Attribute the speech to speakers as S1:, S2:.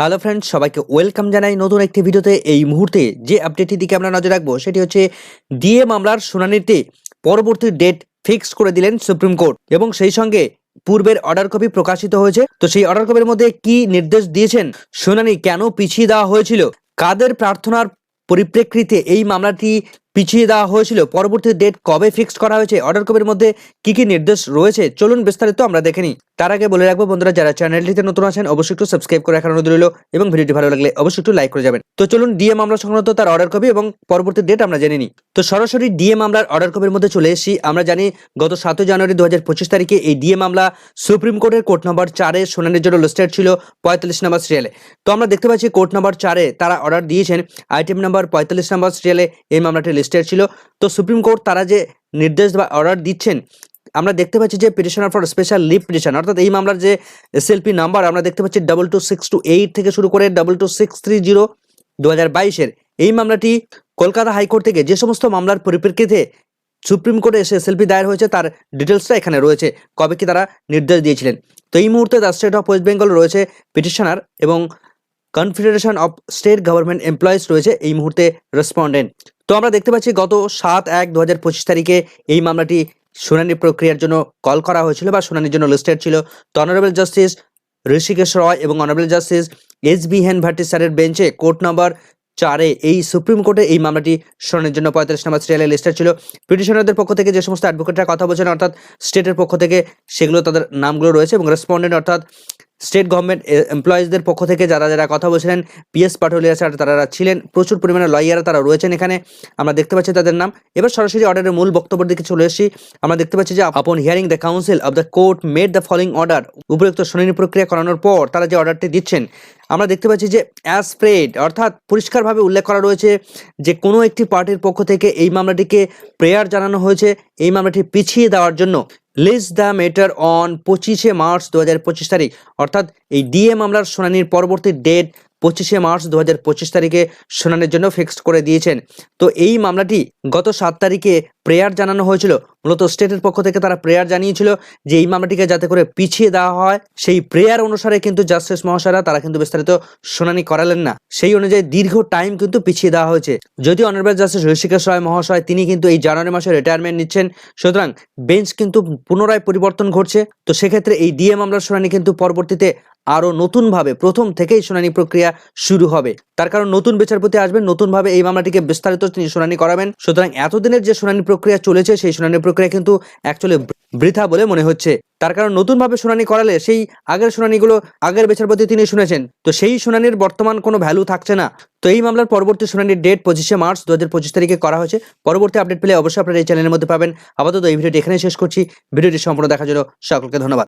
S1: Hello friends সবাইকে welcome জানাই নতুন একটি ভিডিওতে। এই মুহূর্তে যে আপডেটটি দিকে আমরা নজর রাখব, সেটি হচ্ছে ডিএ মামলার শুনানিতে পরবর্তী ডেট ফিক্স করে দিলেন সুপ্রিম কোর্ট এবং সেই সঙ্গে পূর্বের অর্ডার কপি প্রকাশিত হয়েছে। তো সেই অর্ডার কপির মধ্যে কি নির্দেশ দিয়েছেন, শুনানি কেন পিছিয়ে দেওয়া হয়েছিল, কাদের প্রার্থনার পরিপ্রেক্ষিতে এই মামলাটি পিছিয়ে দেওয়া হয়েছিল। পরবর্তী ডেট কবে ফিক্স করা হয়েছে অর্ডার কপির মধ্যে কি কি নির্দেশ রয়েছে, চলুন বিস্তারিত আমরা দেখে নিই। তার আগে বলে রাখব বন্ধুরা, যারা চ্যানেলটিতে নতুন আছেন, অবশ্যই একটু সাবস্ক্রাইব করে রাখার অনুরোধ রইল এবং ভিডিওটি ভালো লাগলে অবশ্যই একটু লাইক করে যাবেন। তো চলুন ডিএ মামলা সংক্রান্ত তার অর্ডার কপি এবং পরবর্তী ডেট আমরা জেনে নিই। তো সরাসরি ডিএ মামলার অর্ডার কপির মধ্যে চলে এসেছি। আমরা জানি গত সাতই জানুয়ারি দু হাজার পঁচিশ তারিখে এই ডিএ মামলা সুপ্রিম কোর্টের কোর্ট নম্বর চারে শুনানির জন্য লিস্টেড ছিল পঁয়তাল্লিশ নম্বর সিরিয়ালে তো আমরা দেখতে পাচ্ছি কোর্ট নম্বর চারে তারা অর্ডার দিয়েছেন। আইটেম নম্বর পঁয়তাল্লিশ নম্বর সিরিয়ালে এই মামলাটি লিস্টেড ছিল। তো সুপ্রিম কোর্ট তারা যে নির্দেশ বা অর্ডার দিচ্ছেন, আমরা দেখতে পাচ্ছি যে petitioner for special leave petition অর্থাৎ এই মামলার যে এসএলপি নাম্বার আমরা দেখতে পাচ্ছি double two six two eight থেকে শুরু করে double two six three zero দু হাজার বাইশের। এই মামলাটি কলকাতা হাইকোর্ট থেকে যে সমস্ত মামলার পরিপ্রেক্ষিতে সুপ্রিম কোর্টে এসে এসএলপি দায়ের হয়েছে, তার ডিটেলসটা এখানে রয়েছে, কবে কি তারা নির্দেশ দিয়েছিলেন। তো এই মুহূর্তে the state of West Bengal রয়েছে পিটিশনার এবং confederation of state government employees রয়েছে, এই মুহূর্তে রেসপন্ডেন্ট তো আমরা দেখতে পাচ্ছি গত সাত এক দু হাজার পঁচিশ তারিখে এই মামলাটি শুনানি প্রক্রিয়ার জন্য কল করা হয়েছিল বা শুনানির জন্য লিস্টেড ছিল। তো অনারেবল জাস্টিস ঋষিকেশ রয় এবং অনারেবল জাস্টিস এস বি হেন ভাটি স্যারের বেঞ্চে কোর্ট নম্বর চারে এই সুপ্রিম কোর্টে এই মামলাটি শুনানির জন্য পঁয়তাল্লিশ নম্বর সিরিয়ালে লিস্টেড ছিল। পিটিশনারদের পক্ষ থেকে যে সমস্ত অ্যাডভোকেটরা কথা বলছেন, অর্থাৎ স্টেটের পক্ষ থেকে সেগুলো তাদের নামগুলো রয়েছে এবং রেসপন্ডেন্ট অর্থাৎ স্টেট গভর্নমেন্ট এমপ্লয়িজদের পক্ষ থেকে যারা যারা কথা বলছিলেন পিএস পাটোলিয়া স্যার তারা ছিলেন, প্রচুর পরিমাণে লয়াররা তারা রয়েছেন এখানে। আমরা দেখতে পাচ্ছি তাদের নাম। এবার সরাসরি অর্ডারের মূল বক্তব্যের দিকে চলে এসেছি। আমরা দেখতে পাচ্ছি যে upon hearing the counsel of the court made the following order উপযুক্ত শুনানি প্রক্রিয়া করানোর পর তারা যে অর্ডারটি দিচ্ছেন, আমরা দেখতে পাচ্ছি যে অ্যাজ প্রেড অর্থাৎ পরিষ্কারভাবে উল্লেখ করা রয়েছে যে কোনো একটি পার্টির পক্ষ থেকে এই মামলাটিকে প্রেয়ার জানানো হয়েছে, এই মামলাটি পিছিয়ে দেওয়ার জন্য। লিস দ্য মেটার অন পঁচিশে মার্চ দু পঁচিশ তারিখ। অর্থাৎ এই ডিএ মামলার শুনানির পরবর্তী ডেট পঁচিশে মার্চ দু পঁচিশ তারিখে শুনানির জন্য ফিক্সড করে দিয়েছেন। তো এই মামলাটি গত সাত তারিখে প্রেয়ার জানানো হয়েছিল। মূলত স্টেটের পক্ষ থেকে তারা প্রেয়ার জানিয়েছিল যে এই মামলাটিকে যাতে করে পিছিয়ে দেওয়া হয়। সেই প্রেয়ার অনুসারে কিন্তু জাস্টিস মহাশয়রা, তারা কিন্তু বিস্তারিত শুনানি করালেন না। সেই অনুযায়ী দীর্ঘ টাইম কিন্তু পিছিয়ে দেওয়া হয়েছে। যদিও অনারেবল জাস্টিস ঋষিকেশ রায় মহাশয়, তিনি কিন্তু এই জানুয়ারি মাসে রিটায়ারমেন্ট নিচ্ছেন। সুতরাং বেঞ্চ কিন্তু পুনরায় পরিবর্তন ঘটছে। তো সেক্ষেত্রে এই ডিএ মামলার শুনানি কিন্তু পরবর্তীতে আরও নতুনভাবে প্রথম থেকেই শুনানি প্রক্রিয়া শুরু হবে। তার কারণ নতুন বিচারপতি আসবেন, নতুনভাবে এই মামলাটিকে বিস্তারিত তিনি শুনানি করাবেন। সুতরাং এতদিনের যে শুনানি প্রক্রিয়া চলেছে, সেই শুনানি প্রক্রিয়া কিন্তু অ্যাকচুয়ালি বৃথা বলে মনে হচ্ছে। তার কারণ নতুনভাবে শুনানি করালে সেই আগের শুনানিগুলো আগের বিচারপতি তিনি শুনেছেন। তো সেই শুনানির বর্তমান কোনো ভ্যালু থাকছে না। তো এই মামলার পরবর্তী শুনানির ডেট পঁচিশে মার্চ দু হাজার পঁচিশ তারিখে করা হয়েছে। পরবর্তী আপডেট পেলে অবশ্যই আপনারা এই চ্যানেলের মধ্যে পাবেন। আপাতত এই ভিডিওটি এখানে শেষ করছি। ভিডিওটি সম্পূর্ণ দেখার জন্য সকলকে ধন্যবাদ।